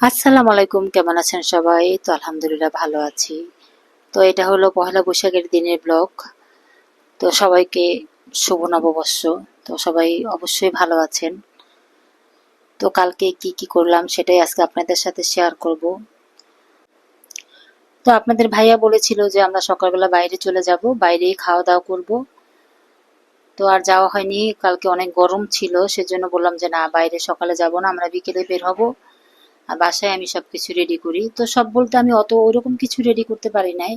আসসালামু আলাইকুম, কেমন আছেন সবাই? তো আলহামদুলিল্লাহ ভালো আছি। তো এটা হলো পহেলা বৈশাখের দিনের ব্লগ। তো সবাইকে শুভ নববর্ষ। তো সবাই অবশ্যই ভালো আছেন। তো কালকে কি কি করলাম সেটাই আজকে আপনাদের সাথে শেয়ার করব। তো আপনাদের ভাইয়া বলেছিল যে আমরা সকালবেলা বাইরে চলে যাব, বাইরেই খাওয়া দাওয়া করব। তো আর যাওয়া হয়নি, কালকে অনেক গরম ছিল, সেজন্য বললাম যে না, বাইরে সকালে যাব না, আমরা বিকেলে বের হব। বাসায় আমি সব কিছু রেডি করি। তো সব বলতে আমি অত ওরকম কিছু রেডি করতে পারি নাই।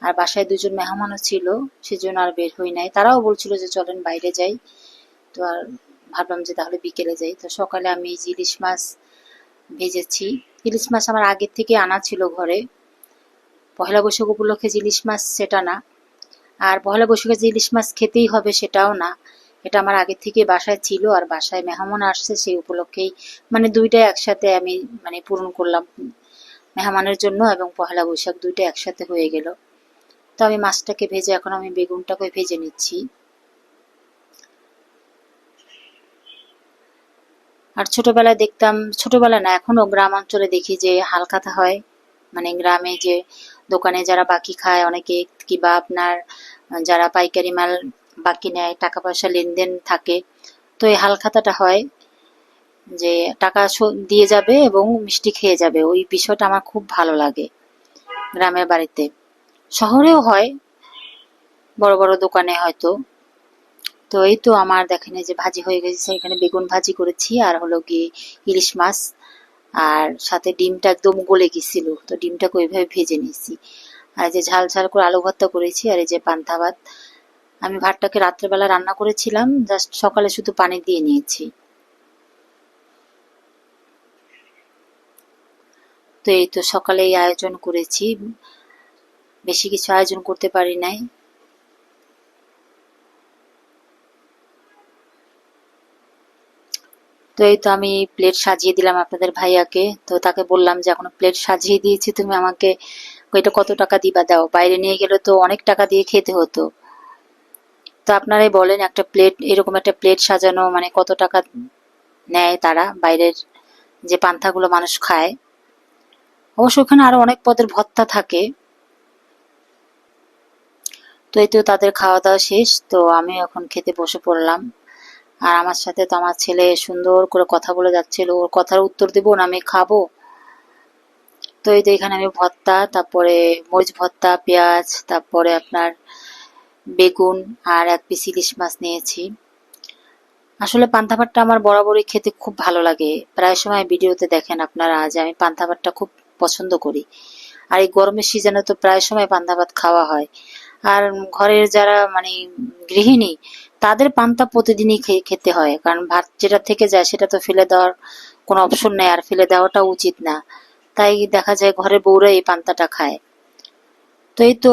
আর বাসায় দুজন মেহমানও ছিল, সেজন্য আর বের হই নাই। তারাও বলছিল যে চলেন বাইরে যাই। তো আর ভাবলাম যে তাহলে বিকেলে যাই। তো সকালে আমি এই ইলিশ মাছ ভেজেছি। ইলিশ মাছ আমার আগের থেকে আনা ছিল ঘরে। পহেলা বৈশাখ উপলক্ষে যে ইলিশ মাছ সেটা না। আর পহেলা বৈশাখে যে ইলিশ মাছ খেতেই হবে সেটাও না। এটা আমার আগে থেকে বাসায় ছিল আর বাসায় মেহমান আসছে সেই উপলক্ষেই মানে দুইটা একসাথে আমি মানে পূরণ করলাম মেহমানের জন্য এবং পহেলা বৈশাখ দুইটা একসাথে হয়ে গেল। তো আমি মাছটাকে ভেজে এখন আমি বেগুনটাকে ভেজে নিচ্ছি। আর ছোটবেলায় দেখতাম ছোটবেলা না, এখনও গ্রাম অঞ্চলে দেখি যে হালখাতা হয়। মানে গ্রামে যে দোকানে যারা বাকি খায়, অনেকে কিবা আপনার, যারা পাইকারি মাল বাকি নেয় টাকা পয়সা লেনদেন থাকে। তো এই হালখাতাটা হয় যে টাকা দিয়ে যাবে এবং মিষ্টি খেয়ে যাবে। ওই বিষয়টা আমার খুব ভালো লাগে গ্রামের বাড়িতে। শহরেও হয়, বড় বড় দোকানে হয়তো। তো এই তো আমার দেখেন যে ভাজি হয়ে গেছে, এখানে বেগুন ভাজি করেছি আর হলো গিয়ে ইলিশ মাছ আর সাথে ডিমটা একদম গলে গেছিল। তো ডিমটাকে ওইভাবে ভেজে নিয়েছি। আর যে ঝাল ঝাল করে আলু ভর্তা করেছি আর এই যে পান্তা ভাত। আমি ভাতটাকে রাত্রেবেলা রান্না করেছিলাম, জাস্ট সকালে শুধু পানি দিয়ে নিয়েছি। তো এই তো সকালে আয়োজন করেছি। বেশি কিছু আয়োজন করতে পারি নাই। তো এই তো আমি প্লেট সাজিয়ে দিলাম আপনাদের ভাইয়াকে। তো তাকে বললাম যে, এখন প্লেট সাজিয়ে দিয়েছি, তুমি আমাকে এটা কত টাকা দিবা দাও? বাইরে নিয়ে গেলে তো অনেক টাকা দিয়ে খেতে হতো। তো আপনারাই বলেন, একটা প্লেট এরকম একটা প্লেট সাজানো মানে কত টাকা নেয় তারা, বাইরের যে পান্থাগুলো মানুষ খায়। অবশ্য ওখানে আরও অনেক পদের ভত্তা থাকে। তো এই তো তাদের খাওয়া দাওয়া শেষ, তো আমি এখন খেতে বসে পড়লাম। আর আমার সাথে তো আমার ছেলে সুন্দর করে কথা বলে যাচ্ছিল, ওর কথার উত্তর দেবো না, আমি খাব। তো এই তো এখানে আমি ভর্তা তারপরে মরিচ ভর্তা পেঁয়াজ, তারপরে আপনার বেগুন আর এক পিস ইলিশ মাছ নিয়েছি। আসলে পান্তা ভাতটা আমার বরাবরই খেতে খুব ভালো লাগে। প্রায় সময় ভিডিওতে দেখেন আপনারা যে আমি পান্তা ভাতটা খুব পছন্দ করি। আর এই গরমের সিজনে তো প্রায় সময় পান্তা ভাত খাওয়া হয়। আর ঘরের যারা মানে গৃহিণী, তাদের পান্তা প্রতিদিনই খেতে হয়। কারণ ভাত যেটা থেকে যায় সেটা তো ফেলে দেওয়ার কোনো অপশন নেই। আর ফেলে দেওয়াটা উচিত না। তাই দেখা যায় ঘরের বউরা এই পান্তাটা খায়। তো এই তো